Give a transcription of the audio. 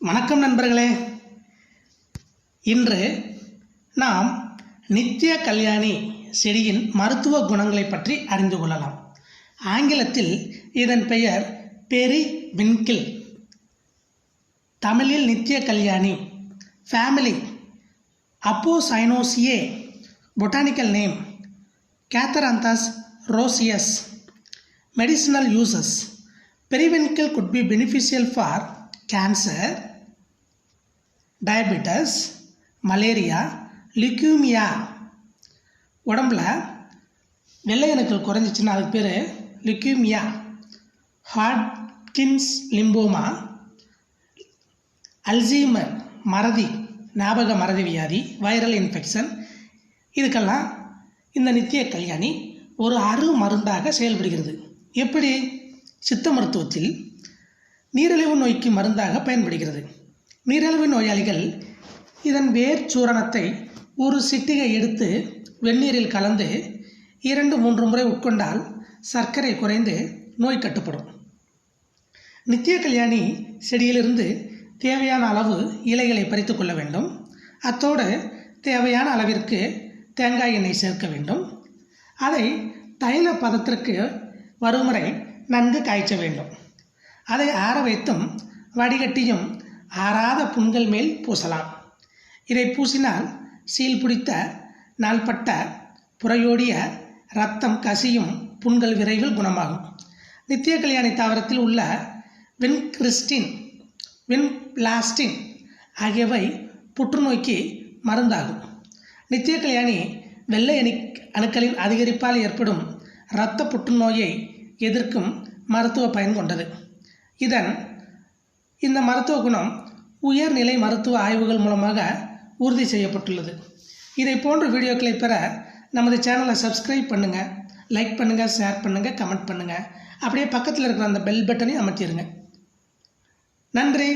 வணக்கம் நண்பர்களே. இன்று நாம் நித்திய கல்யாணி செடியின் மருத்துவ குணங்களை பற்றி அறிந்து கொள்ளலாம். ஆங்கிலத்தில் இதன் பெயர் பெரி வின்கில் தமிழில் நித்திய Kalyani family Apocynaceae botanical name Catharanthus roseus medicinal uses periwinkle could be beneficial for cancer diabetes malaria leukaemia உடம்புல வெள்ளை அணுக்கள் குறைஞ்சிச்சுன்னா அதுக்கு பேர் லிக்யூமியா ஹாட்கின்ஸ் லிம்போமா அல்சீமர் மறதி ஞாபக மறதி வியாதி வைரல் இன்ஃபெக்ஷன் இதுக்கெல்லாம் இந்த நித்திய கல்யாணி ஒரு அரு மருந்தாக செயல்படுகிறது. எப்படி? சித்த மருத்துவத்தில் நீரிழிவு நோய்க்கு மருந்தாக பயன்படுகிறது. நீரிழிவு நோயாளிகள் இதன் வேர் சூரணத்தை ஒரு சிட்டிகை எடுத்து வெந்நீரில் கலந்து இரண்டு மூன்று முறை உட்கொண்டால் சர்க்கரை குறைந்து நோய் கட்டுப்படும். நித்திய கல்யாணி செடியிலிருந்து தேவையான அளவு இலைகளை பறித்து கொள்ள வேண்டும். அத்தோடு தேவையான அளவிற்கு தேங்காய் எண்ணெய் சேர்க்க வேண்டும். அதை தைல பதத்திற்கு வரும் வரை நன்கு காய்ச்ச வேண்டும். அதை ஆற வைத்தும் வடிகட்டியும் ஆறாத புண்கள் மேல் பூசலாம். இதை பூசினால் சீல் பிடித்த நாள்பட்ட புறையோடிய இரத்தம் கசியும் புண்கள் விரைவில் குணமாகும். நித்திய கல்யாணி தாவரத்தில் உள்ள வின்கிறிஸ்டின் வின்பிளாஸ்டின் ஆகியவை புற்றுநோய்க்கு மருந்தாகும். நித்திய கல்யாணி வெள்ளை அணி அணுக்களின் அதிகரிப்பால் ஏற்படும் இரத்த புற்றுநோயை எதிர்க்கும் மருத்துவ பயன் கொண்டது. இதன் இந்த மருத்துவ குணம் உயர்நிலை மருத்துவ ஆய்வுகள் மூலமாக உறுதி செய்யப்பட்டுள்ளது. இதை போன்ற வீடியோக்களை பெற நமது சேனலை சப்ஸ்கிரைப் பண்ணுங்கள் லைக் பண்ணுங்கள் ஷேர் பண்ணுங்கள் கமெண்ட் பண்ணுங்கள் அப்படியே பக்கத்தில் இருக்கிற அந்த பெல் பட்டனையும் அமர்த்திடுங்க. நன்றி.